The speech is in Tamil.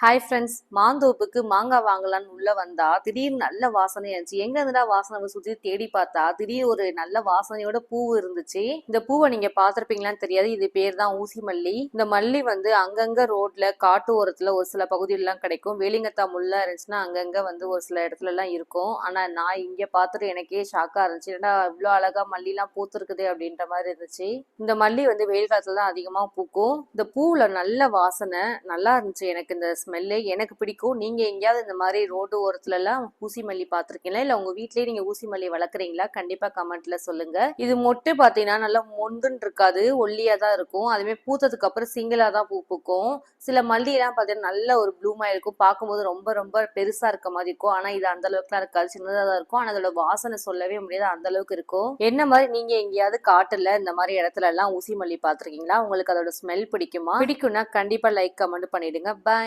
ஹாய் ஃப்ரெண்ட்ஸ் மாந்தோப்புக்கு மாங்காய் வாங்கலாம்னு உள்ள வந்தா திடீர்னு நல்ல வாசனை இருந்துச்சு எங்க இருந்தா வாசனை சுற்றி சுத்தி தேடி பார்த்தா? திடீர் ஒரு நல்ல வாசனையோட பூ இருந்துச்சு. இந்த பூவை நீங்க பார்த்துருப்பீங்களான்னு தெரியாது. இது பேர் தான் ஊசி மல்லி இந்த மல்லி வந்து அங்கங்க ரோட்ல காட்டு ஓரத்துல ஒரு சில பகுதியிலலாம் கிடைக்கும். வேலிங்கத்தா முள்ளா இருந்துச்சுன்னா அங்கங்க வந்து ஒரு சில இடத்துல எல்லாம் இருக்கும். ஆனா நான் இங்க பார்த்துட்டு எனக்கே ஷாக்கா இருந்துச்சு. ஏன்னா இவ்வளோ அழகா மல்லிலாம் பூத்துருக்குதே அப்படின்ற மாதிரி இருந்துச்சு. இந்த மல்லி வந்து வெயில் காலத்துல தான் அதிகமா பூக்கும். இந்த பூவுல நல்ல வாசனை நல்லா இருந்துச்சு எனக்கு இந்த ஸ்மெல்லு எனக்கு பிடிக்கும். நீங்க எங்கேயாவது இந்த மாதிரி ரோடு ஓரத்துல எல்லாம் ஊசி மல்லி பார்த்துருக்கீங்களா? இல்ல உங்க வீட்லயே நீங்க ஊசி மல்லி வளர்க்குறீங்களா? கண்டிப்பா கமெண்ட்ல சொல்லுங்க. இது மொட்டு பாத்தீங்கன்னா நல்லா மொண்டுன்னு இருக்காது. ஒல்லியா தான் இருக்கும். அதுவே பூத்ததுக்கு அப்புறம் சிங்கிளா தான் பூ பூக்கும். சில மல்லி எல்லாம் பாத்தீங்கன்னா நல்ல ஒரு ப்ளூமா இருக்கும். பார்க்கும்போது ரொம்ப ரொம்ப பெருசா இருக்க மாதிரி இருக்கும். ஆனா இது அந்த அளவுக்குலாம் இருக்காது. சின்னதா தான் இருக்கும். ஆனா அதோட வாசனை சொல்லவே முடியாது. அந்த அளவுக்கு இருக்கும். என்ன மாதிரி நீங்க எங்கேயாவது காட்டுல இந்த மாதிரி இடத்துல எல்லாம் ஊசி மல்லி பார்த்துருக்கீங்களா? உங்களுக்கு அதோட ஸ்மெல் பிடிக்குமா? பிடிக்கும்னா கண்டிப்பா லைக் கமெண்ட் பண்ணிடுங்க. பாய்